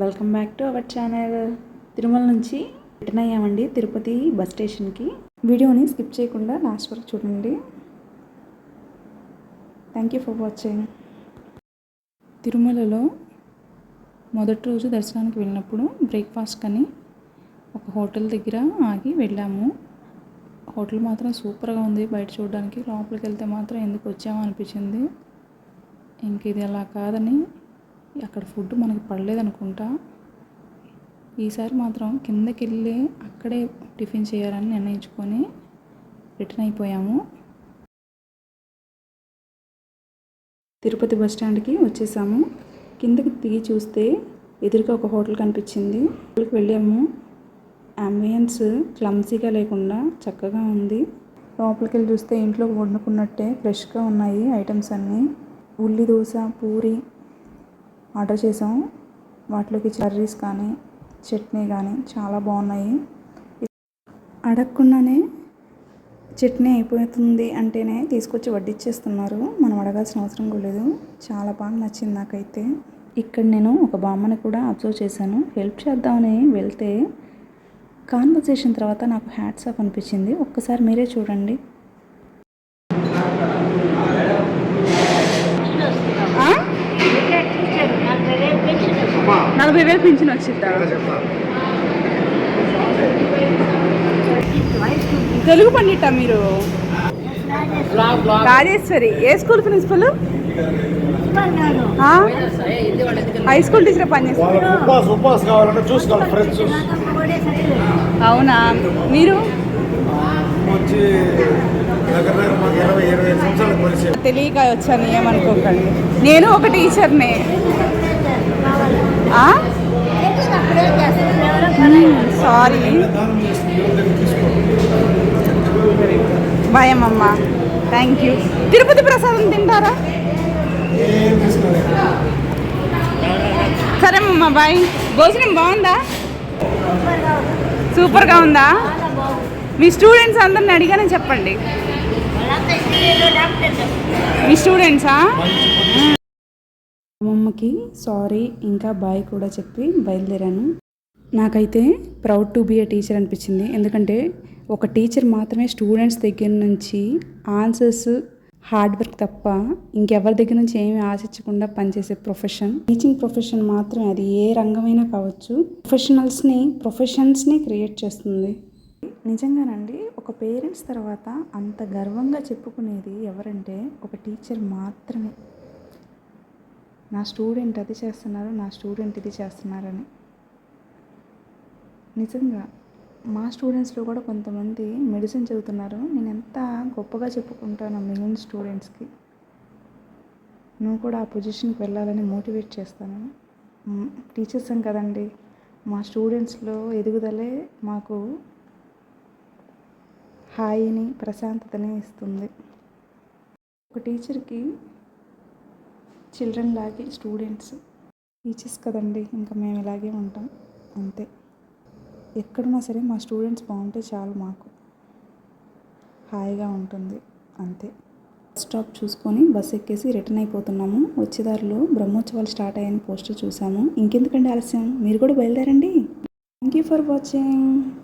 Welcome back to our channel. Tirumala నుంచి return అయ్యామండి Tirupati bus స్టేషన్కి. వీడియోని స్కిప్ చేయకుండా లాస్ట్ వరకు చూడండి. థ్యాంక్ యూ ఫర్ వాచింగ్ తిరుమలలో మొదటి రోజు దర్శనానికి వెళ్ళినప్పుడు బ్రేక్ఫాస్ట్ కని ఒక హోటల్ దగ్గర ఆగి వెళ్ళాము. హోటల్ మాత్రం సూపర్గా ఉంది. బయట చూడడానికి లోపలికి వెళ్తే మాత్రం ఎందుకు వచ్చామో అనిపించింది. ఇంక ఇది అలా కాదని అక్కడ ఫుడ్ మనకి పడలేదనుకుంటా ఈసారి మాత్రం కిందకి వెళ్ళి అక్కడే టిఫిన్ చేయాలని నిర్ణయించుకొని రిటర్న్ అయిపోయాము. తిరుపతి బస్ స్టాండ్కి వచ్చేసాము. కిందకి దిగి చూస్తే ఎదురుగా ఒక హోటల్ కనిపించింది. హోటల్కి వెళ్ళాము. అంబియన్స్ క్లమ్సీగా లేకుండా చక్కగా ఉంది. లోపలికి వెళ్ళి చూస్తే ఇంట్లో వండుకున్నట్టే ఫ్రెష్గా ఉన్నాయి ఐటమ్స్ అన్నీ. ఉల్లి దోశ పూరి ఆర్డర్ చేసాము. వాటిలోకి కర్రీస్ కానీ చట్నీ కానీ చాలా బాగున్నాయి. అడగకుండానే చట్నీ అయిపోతుంది అంటేనే తీసుకొచ్చి వడ్డిచ్చేస్తున్నారు. మనం అడగాల్సిన అవసరం కూడా లేదు. చాలా బాగా నచ్చింది నాకైతే. ఇక్కడ నేను ఒక బామ్మని కూడా అబ్జర్వ్ చేశాను. హెల్ప్ చేద్దామని వెళ్తే కాన్వర్సేషన్ తర్వాత నాకు హ్యాట్స్ ఆఫ్ అనిపించింది. ఒక్కసారి మీరే చూడండి. నలభై వేలు పింఛన్ వచ్చిద్దా తెలుగు పండిట మీరు? రాజేశ్వరి. ఏ school principal? High school teacher పనిచేస్తారు అవునా? మీరు? తెలియక వచ్చాను ఏమనుకోకండి. నేను ఒక టీచర్ని. సారీ భయం అమ్మ థ్యాంక్ యూ తిరుపతి ప్రసాదం తింటారా? సరే అమ్మ బాయ్ భోజనం బాగుందా? సూపర్గా ఉందా? మీ స్టూడెంట్స్ అందరిని అడిగానే చెప్పండి. మీ స్టూడెంట్సా అమ్మమ్మకి సారీ ఇంకా బాయ్ కూడా చెప్పి బయలుదేరాను. నాకైతే proud to be a teacher అనిపించింది. ఎందుకంటే ఒక టీచర్ మాత్రమే స్టూడెంట్స్ దగ్గర నుంచి ఆన్సర్స్ హార్డ్ వర్క్ తప్ప ఇంకెవరి దగ్గర నుంచి ఏమి ఆశించకుండా పనిచేసే ప్రొఫెషన్. టీచింగ్ ప్రొఫెషన్ మాత్రమే అది ఏ రంగమైనా కావచ్చు. ప్రొఫెషనల్స్ని ప్రొఫెషన్స్ని క్రియేట్ చేస్తుంది. నిజంగానండి ఒక పేరెంట్స్ తర్వాత అంత గర్వంగా చెప్పుకునేది ఎవరంటే ఒక టీచర్ మాత్రమే. నా స్టూడెంట్ అది చేస్తున్నారు నా స్టూడెంట్ ఇది చేస్తున్నారని. నిజంగా మా స్టూడెంట్స్లో కూడా కొంతమంది మెడిసిన్ చదువుతున్నారు. నేను ఎంత గొప్పగా చెప్పుకుంటాను మిగిలిన స్టూడెంట్స్కి. నువ్వు కూడా ఆ పొజిషన్కి వెళ్ళాలని మోటివేట్ చేస్తాను. టీచర్స్ కదండి? మా స్టూడెంట్స్లో ఎదుగుదలే మాకు హాయిని ప్రశాంతతని ఇస్తుంది. ఒక టీచర్కి చిల్డ్రన్ లాగే స్టూడెంట్స్ టీచర్స్ కదండి ఇంకా మేము ఇలాగే ఉంటాం అంతే. ఎక్కడున్నా సరే మా స్టూడెంట్స్ బాగుంటే చాలు మాకు. హాయిగా ఉంటుంది అంతే. స్టాప్ చూసుకొని బస్ ఎక్కేసి రిటర్న్ అయిపోతున్నాము. వచ్చేదారిలో బ్రహ్మోత్సవాలు స్టార్ట్ అయ్యని పోస్టర్ చూసాము. ఇంకెందుకండి ఆలస్యం? మీరు కూడా బయలుదేరండి. Thank you for watching